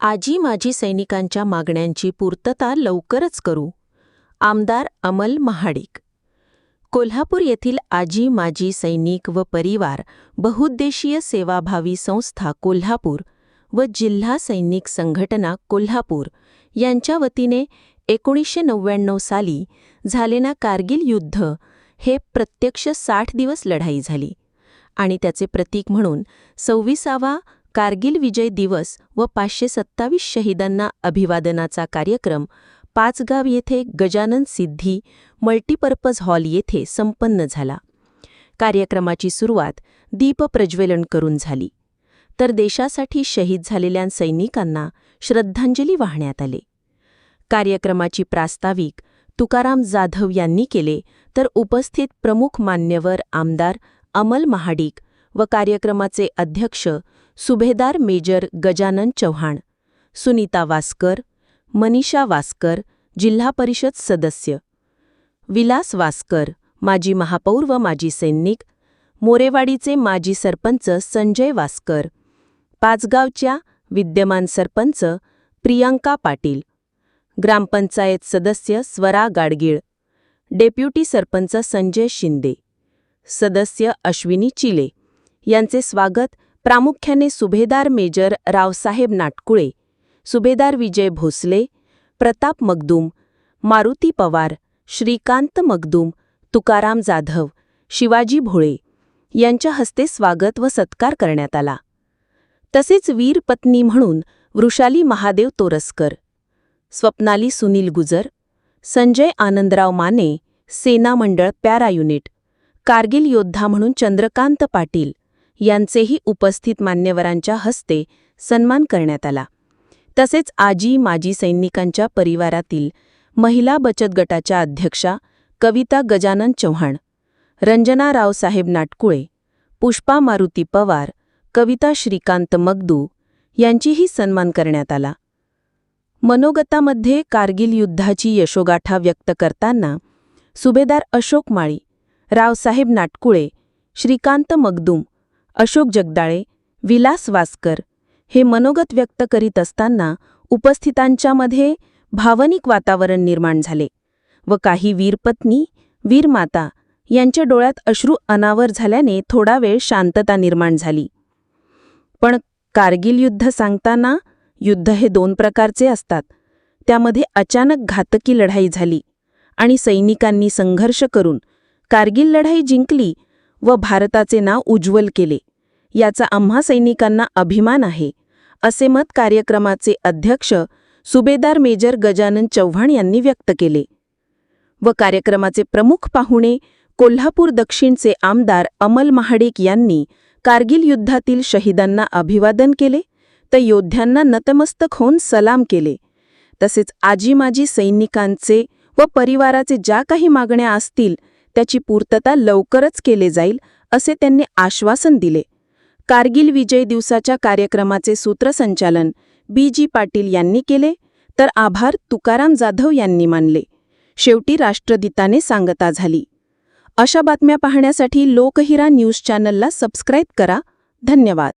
आजी माजी सैनिकांच्या मागण्यांची पूर्तता लवकरच करू आमदार अमल महाडिक. कोल्हापूर येथील आजी माजी सैनिक व परिवार बहुउद्देशीय सेवाभावी संस्था कोल्हापूर व जिल्हा सैनिक संघटना कोल्हापूर यांच्या वतीने एकोणीसशे नव्याण्णव साली झालेना कारगिल युद्ध हे प्रत्यक्ष साठ दिवस लढाई झाली आणि त्याचे प्रतीक म्हणून सव्वीसावा कारगिल विजय दिवस व पाचशे सत्तावीस शहीदांना अभिवादनाचा कार्यक्रम पाचगाव येथे गजानन सिद्धी मल्टीपर्पज हॉल येथे संपन्न झाला. कार्यक्रमाची सुरुवात दीपप्रज्वलन करून झाली. तर देशासाठी शहीद झालेल्या सैनिकांना श्रद्धांजली वाहण्यात आले. कार्यक्रमाची प्रास्ताविक तुकाराम जाधव यांनी केले तर उपस्थित प्रमुख मान्यवर आमदार अमल महाडिक व कार्यक्रमाचे अध्यक्ष सुभेदार मेजर गजानन चव्हाण सुनीता वास्कर मनीषा वास्कर जिल्हा परिषद सदस्य विलास वास्कर माजी महापौर व माजी सैनिक मोरेवाडीचे माजी सरपंच संजय वास्कर पाचगावच्या विद्यमान सरपंच प्रियांका पाटील ग्रामपंचायत सदस्य स्वरा गाडगीळ डेप्युटी सरपंच संजय शिंदे सदस्य अश्विनी चिले यांचे स्वागत प्रामुख्याने सुभेदार मेजर रावसाहेब नाटकुळे सुभेदार विजय भोसले प्रताप मगदूम मारुती पवार श्रीकांत मगदूम तुकाराम जाधव शिवाजी भोळे यांच्या हस्ते स्वागत व सत्कार करण्यात आला. तसेच वीर पत्नी म्हणून वृषाली महादेव तोरसकर स्वप्नाली सुनील गुजर संजय आनंदराव माने सेना मंडळ पॅरा युनिट कारगिल योद्धा म्हणून चंद्रकांत पाटील यांचेही उपस्थित मान्यवरांच्या हस्ते सन्मान करण्यात आला. तसेच आजी माजी सैनिकांच्या परिवारातील महिला बचत गटाच्या अध्यक्षा कविता गजानन चव्हाण रंजना रावसाहेब नाटकुळे पुष्पा मारुती पवार कविता श्रीकांत मगदू यांचीही सन्मान करण्यात आला. मनोगतामध्ये कारगिल युद्धाची यशोगाठा व्यक्त करताना सुभेदार अशोक माळी रावसाहेब नाटकुळे श्रीकांत मगदूम अशोक जगदाळे विलास वास्कर हे मनोगत व्यक्त करीत असताना उपस्थितांच्यामध्ये भावनिक वातावरण निर्माण झाले व काही वीरपत्नी वीरमाता यांच्या डोळ्यात अश्रू अनावर झाल्याने थोडा वेळ शांतता निर्माण झाली. पण कारगिल युद्ध सांगताना युद्ध हे दोन प्रकारचे असतात. त्यामध्ये अचानक घातकी लढाई झाली आणि सैनिकांनी संघर्ष करून कारगिल लढाई जिंकली व भारताचे नाव उज्ज्वल केले. याचा आम्हा सैनिकांना अभिमान आहे असे मत कार्यक्रमाचे अध्यक्ष सुभेदार मेजर गजानन चव्हाण यांनी व्यक्त केले. व कार्यक्रमाचे प्रमुख पाहुणे कोल्हापूर दक्षिणचे आमदार अमल महाडिक यांनी कारगिल युद्धातील शहीदांना अभिवादन केले तर योद्ध्यांना नतमस्तक होऊन सलाम केले. तसेच आजी माजी सैनिकांचे व परिवाराचे ज्या काही मागण्या असतील त्याची पूर्तता लवकरच केले जाईल असे त्यांनी आश्वासन दिले. कारगिल विजय दिवसाच्या कार्यक्रमाचे सूत्रसंचालन बी जी पाटील यांनी केले. तर आभार तुकाराम जाधव यांनी मानले. शेवटी राष्ट्रदिताने सांगता झाली. अशा बातम्या पाहण्यासाठी लोकहिरा न्यूज चॅनलला सबस्क्राईब करा. धन्यवाद.